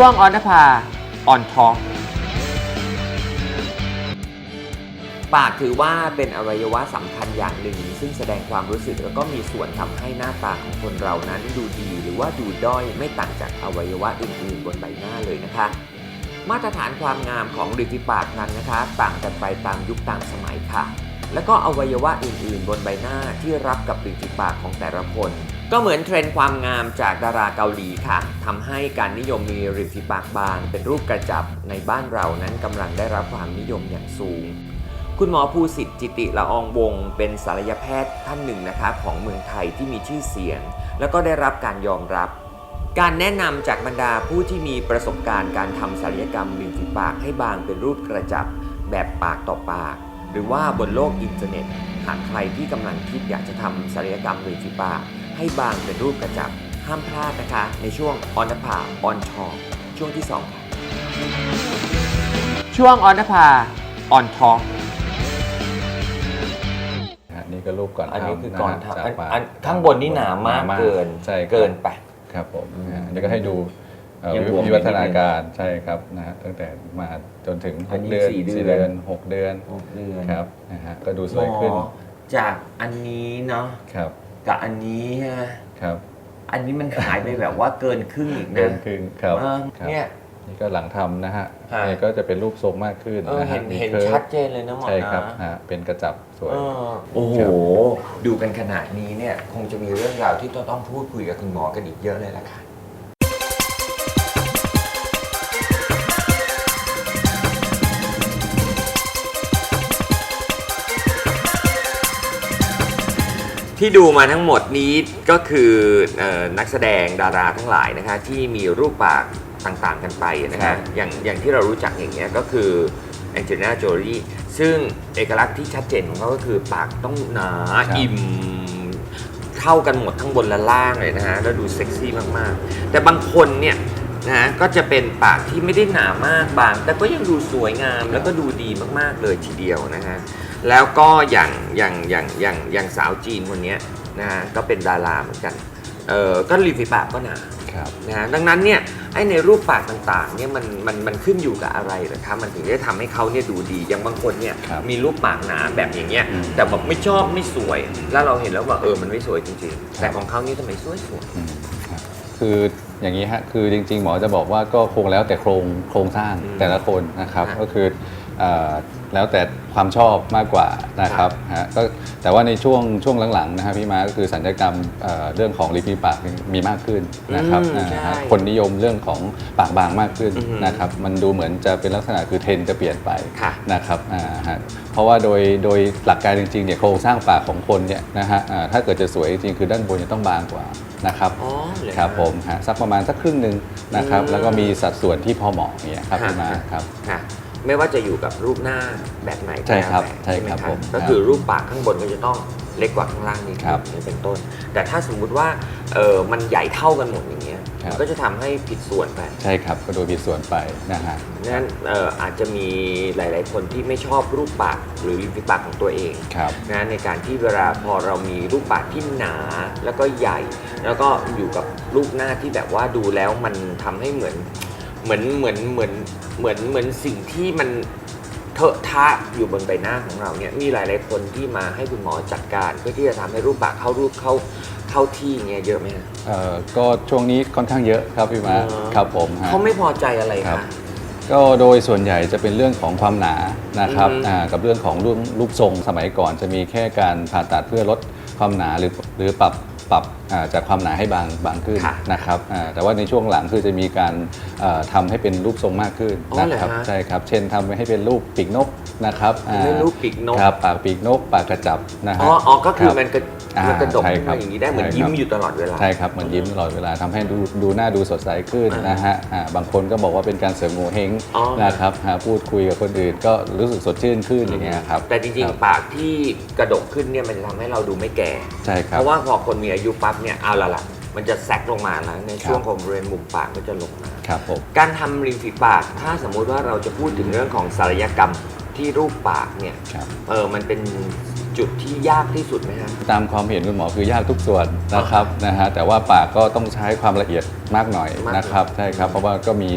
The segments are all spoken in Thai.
ช่วงออนภาออนทอกปากถือว่าเป็นอวัยวะสำคัญอย่างหนึ่ง ซึ่งแสดงความรู้สึกแล้วก็มีส่วนทำให้หน้าตาของคนเรานั้นดูดีหรือว่าดูด้อยไม่ต่างจากอวัยวะอื่นๆ บนใบหน้าเลยนะคะ มาตรฐานความงามของริมฝีปากนั้นนะคะ ต่างกันไปตามยุคต่างสมัยค่ะ แล้วก็อวัยวะอื่นๆ บนใบหน้าที่รับกับริมฝีปากของแต่ละคน ก็เหมือนเทรนด์ความงามจากดาราเกาหลีค่ะทำให้การนิยมมีริมฝีปากบางเป็นรูปกระจับในบ้านเรานั้นกำลังได้รับความนิยมอย่างสูง คุณหมอภูสิทธิ์จิติละอองวง เป็นศัลยแพทย์ท่านหนึ่งนะคะของเมืองไทยที่มีชื่อเสียง แล้วก็ได้รับการยอมรับ การแนะนำจากบรรดาผู้ที่มีประสบการณ์การทำศัลยกรรมริมฝีปากให้บางเป็นรูปกระจับแบบปากต่อปาก หรือว่าบนโลกอินเทอร์เน็ต หากใครที่กำลังคิดอยากจะทำศัลยกรรมริมฝีปาก ให้บางเป็นรูปกระจับ ห้ามพลาดนะคะ ในช่วงออนภาออนทอช่วงที่สองค่ะช่วงออนภาออนทอฮะนี่ก็รูปก่อนอันนี้ทำคือก่อนนะฮะทำจากอันปากอันข้างบนนี่หนามากหนเกินใช่ครับเกินไปครับผมอืมนะฮะนี่ก็ให้ดูเอ่อยังวิบวมวิอยู่วัฒนานิดนึงการใช่ครับนะฮะตั้งแต่มาจนถึงอัน6นี้เดือนสี่เดือนสี่เดือนหกเดือนหกเดือนครับนะฮะก็ดูสวยขึ้นหมอจากอันนี้เนาะครับ กับอันนี้ฮะครับอันนี้มันหายไปแบบว่าเกินครึ่งอีกเกินะนครึ่งครับเออครับ เนี่ย นี่ก็หลังทำนะฮะฮะนี่ก็จะเป็นรูปทรงมากขึ้นเออนะฮะเห็นมีเห็นคิร์ฟชัดเจนเลยนะหมอใช่ครับนะฮะเป็นกระจับสวย เออ โอ้โห ครับ ดูกันขนาดนี้เนี่ย คงจะมีเรื่องราวที่ต้องต้องพูดคุยกับคุณหมอกันอีกเยอะเลยล่ะค่ะ ที่ดูมาทั้งหมดนี้ก็คือเออนักแสดงดาราทั้งหลายนะคะที่มีรูปปากต่างๆกันไปนะครัคะบ อย่างอย่างที่เรารู้จักอย่างเงี้ยก็คือแองเจลิน่าโจลีซึ่งเอกลักษณ์ที่ชัดเจนของเขาก็คือปากต้องหนาอิ่ม เท่ากันหมดทั้งบนและล่างเลยนะฮะแล้วดูเซ็กซี่มากๆ แต่บางคนเนี่ยนะฮะก็จะเป็นปากที่ไม่ได้หนามากบาง แต่ก็ยังดูสวยงามแล้วก็ดูดีมากๆเลยทีเดียวนะฮะ แล้วก็อย่างอย่างอย่างอย่างอย่างสาวจีนคนเนี้ยนะฮะก็เป็นดาราเหมือนกันเออก็ริมฝีปากก็หนาครับนะฮะดังนั้นเนี่ยไอ้ในรูปปากต่างๆเนี่ยมันมันมันขึ้นอยู่กับอะไรนะครับมันถึงได้ทำให้เขาเนี่ยดูดีอย่างบางคนเนี่ยครับมีรูปปากหนาแบบอย่างเงี้ยอืมแต่แบบไม่ชอบไม่สวย แล้วเราเห็นแล้วว่าเออมันไม่สวยจริงๆ แต่ของเขานี่ทำไมสวยสวยอืมครับคืออย่างนี้ฮะคือจริง ๆ หมอจะบอกว่าก็คงแล้วแต่โครงโครงสร้างแต่ละคนนะครับ ก็คือเอ่อ แล้วแต่ความชอบมากกว่านะครับฮะก็แต่ว่าในช่วงช่วงหลังๆนะฮะพี่มาก็คือสัญญกรรมเอ่อเรื่องของริมฝีปากมีมากขึ้นนะครับอืมอ่าใช่ฮะคนนิยมเรื่องของปากบางมากขึ้นอือฮึนะครับมันดูเหมือนจะเป็นลักษณะคือเทรนด์จะเปลี่ยนไป ค่ะ นะครับอ่าฮะเพราะว่าโดยโดยหลักการจริงๆเนี่ยโครงสร้างปากของคนเนี่ยนะฮะอ่าถ้าเกิดจะสวยจริงๆคือด้านบนจะต้องบางกว่านะครับอ๋อเหอ ครับผมฮะสักประมาณสักครึ่งหนึ่งนะครับอืมแล้วก็มีสัดส่วนที่พอเหมาะเนี่ยครับค่ะพี่มาครับ ค่ะ ไม่ว่าจะอยู่กับรูปหน้าแบบไหนก็ใช่ครับแล้วแต่ใช่ครับไหผมก็คือรูปปากข้างบนก็จะต้องเล็กกว่าข้างล่างนิดครับนึงเป็นต้น แต่ถ้าสมมุติว่าเออมันใหญ่เท่ากันหมดอย่างเงี้ยครับ มันก็จะทำให้ผิดส่วนไปใช่ครับก็โดยผิดส่วนไปนะฮะ นั้นเอ่ออาจจะมีหลาย ๆ คนที่ไม่ชอบรูปปากหรือริมฝีปากของตัวเองครับ นะในการที่เวลาพอเรามีรูปปากที่หนาแล้วก็ใหญ่ แล้วก็อยู่กับรูปหน้าที่แบบว่าดูแล้วมันทำให้เหมือนเหมือนเหมือนเหมือน เหมือนเหมือนสิ่งที่มันเถอะทะอยู่บนใบหน้าของเราเนี่ยมีหลายๆคนที่มาให้คุณหมอจัดการ เพื่อที่จะทำให้รูปปากเข้ารูปเข้าเข้าที่เงี้ยเยอะไหมฮะเอ่อก็ช่วงนี้ค่อนข้างเยอะครับพี่มาอ๋อครับผมฮะ เขาไม่พอใจอะไรครัคะ บ ก็โดยส่วนใหญ่จะเป็นเรื่องของความหนานะครับอืม อ่ากับเรื่องของรูปรูปทรงสมัยก่อนจะมีแค่การผ่าตัดเพื่อลดความหนาหรือหรือปรับ ปรับอ่าจากความหนาให้บางบางขึ้นค่ะนะครับอ่าแต่ว่าในช่วงหลังคือจะมีการเอ่อทำให้เป็นรูปทรงมากขึ้นอ๋อนะเหรอครับฮะใช่ครับ เช่นทำให้เป็นรูปปีกนกนะครับอ่าไม่รูปปีกนกครับปากปีกนกปากกระจับนะฮะอ๋ออ๋อก็คือรับมันกระ อ่ามันกระดกใช่ขึ้นครัมาบอย่างนี้ได้เหมือนใช่ยิ้มครับอยู่ตลอดเวลา ใช่ครับเหมือนยิ้มตลอดเวลาทำให้ดูดูหน้าดูสดใสขึ้นอ่านนะฮะอ่าบางคนก็บอกว่าเป็นการเสริมโงเฮงอ๋อ นะครับหาพูดคุยกับคนอื่นก็รู้สึกสดชื่นขึ้นอย่างเงี้ยครับแต่จริง คบๆ ปากที่กระดกขึ้นเนี่ยมันจะทำให้เราดูไม่แก่ ใช่คเพรับ ราะว่าพอคนมีอายุปั๊บเนี่ยเอาละล่ะ มันจะแซกลงมาแล้วในช่วงครับของบริเวณมุมปากก็จะลงมา ครับผม การทำริมฝีปาก ถ้าสมมุติว่าเราจะพูดถึงเรื่องของศัลยกรรมที่รูปปากเนี่ย ครับ เออ มันเป็น จุดที่ยากที่สุดไหมฮะ ตามความเห็นคุณหมอคือยากทุกส่วนนะครับนะฮะแต่ว่าปากก็ต้องใช้ความละเอียดมากหน่อยมากนะครับใช่ครับเพราะว่าก็มี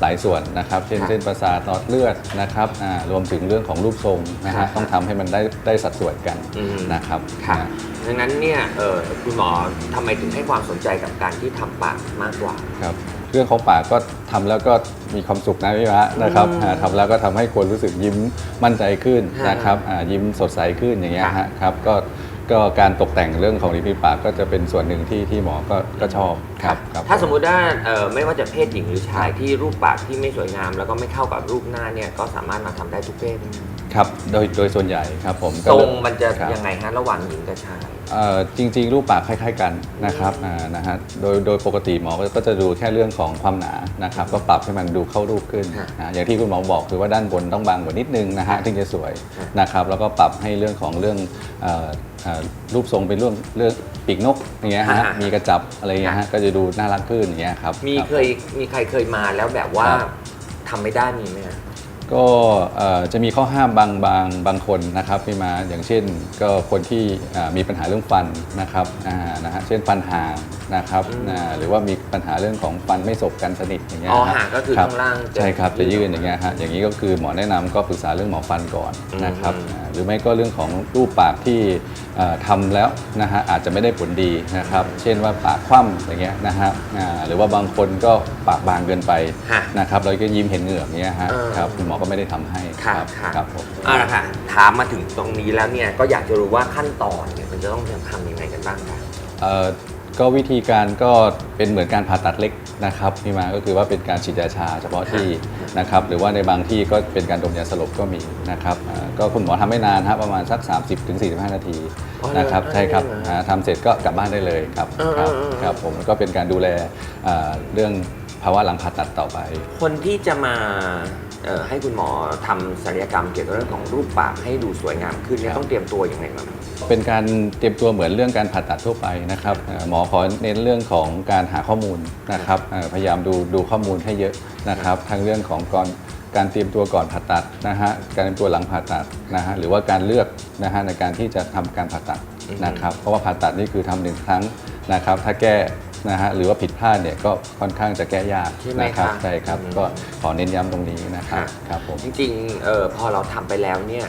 หลายส่วนนะครับ เช่นครับเส้นประสาทหลอดเลือดนะครับอ่ารวมถึงเรื่องของรูปทรงนะครัฮะบต้องทำให้มันได้ได้สัดส่วนกันอืมนะครับค่ะ นะ ดังนั้นเนี่ยเออคุณหมอทำไมถึงให้ความสนใจกับการที่ทำปากมากกว่า ครับ เรื่องของปากก็ทำแล้วก็มีความสุขนะพี่มะนะครับอืมอ่าทำแล้วก็ทำให้คนรู้สึกยิ้มมั่นใจขึ้นฮะนะครับอ่ายิ้มสดใสขึ้นอย่างเงี้ยค่ะฮะครับก็ก็การตกแต่งเรื่องของริมฝีปากก็จะเป็นส่วนหนึ่งที่ที่หมอก็ก็ชอบครับครับถ้าสมมุติว่าเอ่อไม่ว่าจะเพศหญิงหรือชายที่รูปปากที่ไม่สวยงาม แล้วก็ไม่เข้ากับรูปหน้าเนี่ยก็สามารถมาทำได้ทุกเพศ ครับโดยโดยส่วนใหญ่ครับผมทรงมันจะครับ ยังไงฮะระหว่างหญิงกับชาย เอ่อจริงๆ รูปปากคล้ายๆกันนะครับอ่านะฮะโดยโดยปกติหมอก็จะดูแค่เรื่องของความหนานะครับก็ปรับให้มันดูเข้ารูปขึ้นฮะอ่าอย่างที่คุณหมอบอกคือว่าด้านบนต้องบางกว่านิดนึงนะฮะถึงจะสวยฮะนะครับแล้วก็ปรับให้เรื่องของเรื่องเอ่อเอ่อรูปทรงเป็นเรื่องเรื่องปีกนกอย่างเงี้ยฮะมีกระจับอะไรอย่างเงี้ยฮะก็จะดูน่ารักขึ้นอย่างเงี้ยครับมีรับ เคยมีใครเคยมาแล้วแบบว่าครับ ทำไม่ได้มีไหมฮะ ก็เอ่อจะมีข้อห้ามบางบางบางคนนะครับพี่มาอย่างเช่นก็คนที่อ่ามีปัญหาเรื่องฟันนะครับอ่านะฮะเช่นฟันห่างนะครับอืมอ่าหรือว่ามีปัญหาเรื่องของฟันไม่สบกันสนิทอย่างเงี้ยอ๋อครับห่างก็คือรับข้างล่างจะใช่ครับจะยื่นยื่นอย่างเงี้ยฮะอย่างนี้ก็คือหมอแนะนำก็ปรึกษาเรื่องหมอฟันก่อนนะครับอืมอ่าหรือไม่ก็เรื่องของรูปปากที่เอ่อทำแล้วนะฮะอาจจะไม่ได้ผลดีนะครับเช่นว่าปากคว่ำอย่างเงี้ยนะฮะอ่าหรือว่าบางคนก็ปากบางเกินไปฮะนะครับเราก็ยิ้มเห็นเหงือกเงี้ยฮะเออครับคุณหมอก็ไม่ได้ทำให้ค่ะครับค่ะครับผม เอาละค่ะถามมาถึงตรงนี้แล้วเนี่ยก็อยากจะรู้ว่าขั้นตอนเนี่ยมันจะต้องทำยังไงกันบ้างคะ เอ่อก็วิธีการก็เป็นเหมือนการผ่าตัดเล็กนะครับพี่มาก็คือว่าเป็นการฉีดยาชาเฉพาะที่นะครับหรือว่าในบางที่ก็เป็นการดมยาสลบก็มีนะครับอ่าก็คุณหมอทำไม่นานฮะประมาณสัก 30-45นาทีอ๋อเหรอนะครับใช่ครับเหรออ่าทำเสร็จก็กลับบ้านได้เลยครับเออครับเออเออ ครับผมก็เป็นการดูแลอ่าเรื่องภาวะหลังผ่าตัดต่อไป คนที่จะมาเอ่อ ให้คุณหมอทำศัลยกรรมเกี่ยวกับเรื่องของรูปปากให้ดูสวยงามขึ้นเนี่คยรับต้องเตรียมตัวยังไงบ้างเป็นการเตรียมตัวเหมือนเรื่องการผ่าตัดทั่วไปนะครับเอ่อหมอขอเน้นเรื่องของการหาข้อมูลนะครับเอ่อพยายามดูดูข้อมูลให้เยอะนะครับทั้งเรื่องของก่อนการเตรียมตัวก่อนผ่าตัดนะฮะการเตรียมตัวหลังผ่าตัดนะฮะหรือว่าการเลือกนะฮะในการที่จะทำการผ่าตัดอืมนะครับเพราะว่าผ่าตัดนี่คือทำหนึ่งครั้งนะครับถ้าแก้ นะฮะหรือว่าผิดพลาดเนี่ยก็ค่อนข้างจะแก้ยากใช่ไหมนะครับคะใช่ครับอืมก็ขอเน้นย้ำตรงนี้นะครับค่ะ ครับผม จริงๆเออพอเราทำไปแล้วเนี่ย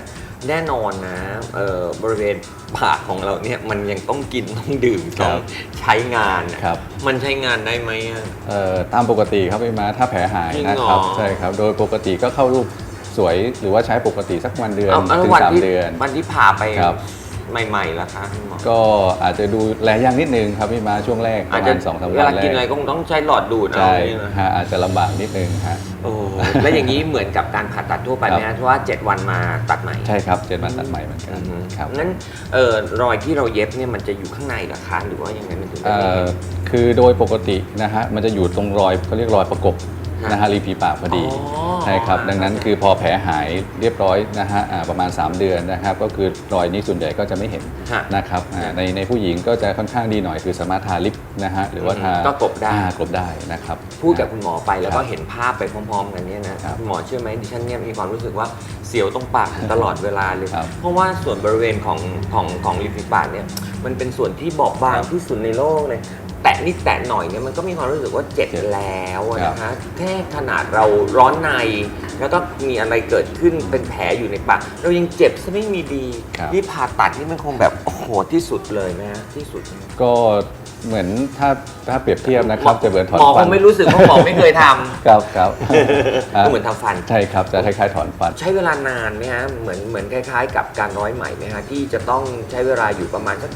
แน่นอนนะเออบริเวณปากของเราเนี่ยมันยังต้องกินต้องดื่มครัต้องบ ใช้งานอะครับ มันใช้งานได้ไหมอะ เอ่อตามปกติครับพี่ม้าถ้าแผลหายจริงนะเหรอครับใช่ครับ โดยปกติก็เข้ารูปสวยหรือว่าใช้ปกติสักวันเดือนเอาเอาถึงวันสามที่เดือน วันที่ผ่าไปครับ ใหม่ๆแล้วคะคุณหมอก็อาจจะดูแลยากนิดนึงครับพี่ม้าช่วงแรกปอาจระจะมาณสองสามเววันลาแรกินอะไรกก็คงต้องใช้หลอดดูดเอาใช่อย่างนี้นะฮะอาจจะลำบากนิดนึงฮะ โอ้แล้วอย่างนี้เหมือนกับการผ่าตัดทั่วไปไหมครัฮะบ เพราะว่า 7 วันมาตัดใหม่ใช่ครับเจ็ดวันตัดใหม่เหมือนกันอือฮึครับ งั้นเออรอยที่เราเย็บเนี่ยมันจะอยู่ข้างในเหรอคะหรือว่ายังไงมันถึงได้เอ่ไม่อเห็นคือโดยปกตินะฮะมันจะอยู่ตรงรอยเขาเรียกรอยประกบฮะ นะฮะริมฝีปากพอดีอ๋อใช่ครับดังนั้นคือพอแผลหายเรียบร้อยนะฮะอ่าประมาณ 3 เดือนนะครับก็คือรอยนี้ส่วนใหญ่ก็จะไม่เห็นฮะนะครับอ่าในในผู้หญิงก็จะค่อนข้างดีหน่อยคือสามารถทาลิปนะฮะหรือว่าทาก็กลบได้อ่ากลบได้นะครับพูดกับคุณหมอไปแล้วก็ครับเห็นภาพไปพร้อมๆกันเนี่ยนะครับคุณหมอเชื่อไหมดิฉันเนี่ยมีความรู้สึกว่าเสียวตรงปากตลอดเวลาเลยครับเพราะว่าส่วนบริเวณของของของริมฝีปากเนี่ยมันเป็นส่วนที่บอบบางครับที่สุดในโลกเลยแตะนิดแตะหน่อยเนี่ยมันก็มีความรู้สึกว่าเจ็บเจ็บแล้วอะครับนะคะแค่ขนาดเราร้อนใน แล้วก็มีอะไรเกิดขึ้นเป็นแผลอยู่ในปากเรายังเจ็บซะไม่มีดีครับ นี่ผ่าตัดนี่มันคงแบบโอ้โหที่สุดเลยไหมฮะที่สุดก็เหมือนถ้าถ้าเปรียบเทียบนะครับจะเหมือนถอนหมอคฟันงไม่รู้สึกเพราะหมอไม่เคยทำครับครับก็เหมือนทำฟัน ใช่ครับจะคล้ายๆถอนฟัน ใช้เวลานานไหมฮะเหมือนเหมือนคล้าย ๆ กับการร้อยไหมไหมฮะที่จะต้องใช้เวลาอยู่ประมาณสัก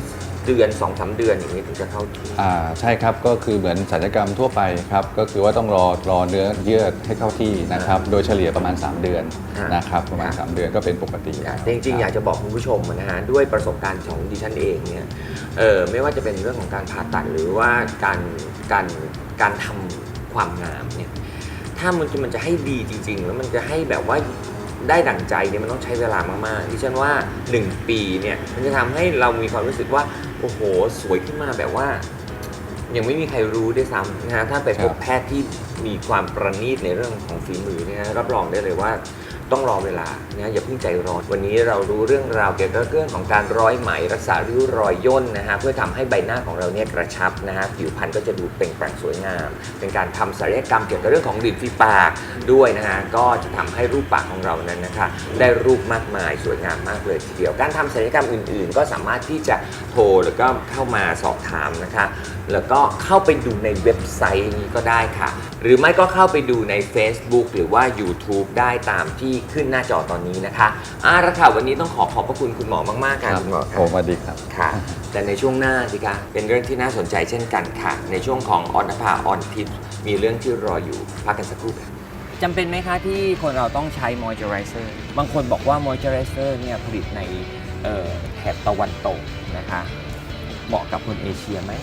เดือนสองสามเดือนอย่างนี้ถึงจะเข้าที่อ่าใช่ครับก็คือเหมือนศัลยกรรมทั่วไปครับก็คือว่าต้องรอรอเนื้อเยื่อให้เข้าที่นะครับโดยเฉลี่ยประมาณ 3 เดือนอ่านนะครับประมาณ 3 เดือนก็เป็นปกติแต่จริงๆ อยากจะบอกคุณผู้ชมนะฮะด้วยประสบการณ์ของดิฉันเองเนี่ยเออไม่ว่าจะเป็นเรื่องของการผ่าตัดหรือว่าการการการทำความงามเนี่ยถ้ามันจะมันจะให้ดีจริง ๆ แล้วมันจะให้แบบว่า ได้ดั่งใจเนี่ยมันต้องใช้เวลามากๆที่ฉันว่า 1 ปีเนี่ยมันจะทำให้เรามีความรู้สึกว่า โอ้โห สวยขึ้นมาแบบว่า ยังไม่มีใครรู้ด้วยซ้ำนะฮะถ้าไปพบครับแพทย์ที่มีความประณีตในเรื่องของฝีมือเนี่ยรับรองได้เลยว่า ต้องรอเวลานะอย่าเพิ่งใจร้อนวันนี้เรารู้เรื่องราวเกี่ยวกับเรื่องของการร้อยไหมรักษาริ้วรอยย่นนะฮะเพื่อทำให้ใบหน้าของเราเนี่ยกระชับนะฮะผิวพรรณก็จะดูเปล่งปลั่งสวยงาม เป็นการทำศัลยกรรมเกี่ยวกับเรื่องของริมฝีปากด้วยนะฮะก็จะทำให้รูปปากของเรานั้นนะคะได้รูปมากมายสวยงามมากเลยทีเดียวการทำศัลยกรรมอื่น ๆ ก็สามารถที่จะโทรแล้วก็เข้ามาสอบถามนะคะ แล้วก็เข้าไปดูในเว็บไซต์นี้ก็ได้ค่ะ หรือไม่ก็เข้าไปดูใน Facebook หรือว่า YouTube ได้ตามที่ขึ้นหน้าจอตอนนี้นะคะอ่าละค่ะวันนี้ต้องขอขอบพระคุณคุณหมอมากๆค่ะคุณหมอผมสวัสดีครับ ค่ะแต่ในช่วงหน้าสิคะเป็นเรื่องที่น่าสนใจเช่นกันค่ะ ในช่วงของออนภาออนทิปมีเรื่องที่รออยู่พักกันสักครู่ค่ะ จำเป็นไหมคะที่คนเราต้องใช้มอยเจอไรเซอร์บางคนบอกว่ามอยเจอไรเซอร์เนี่ยผลิตในเอ่อแถบตะวันตกนะคะ เหมาะกับคนเอเชียไหม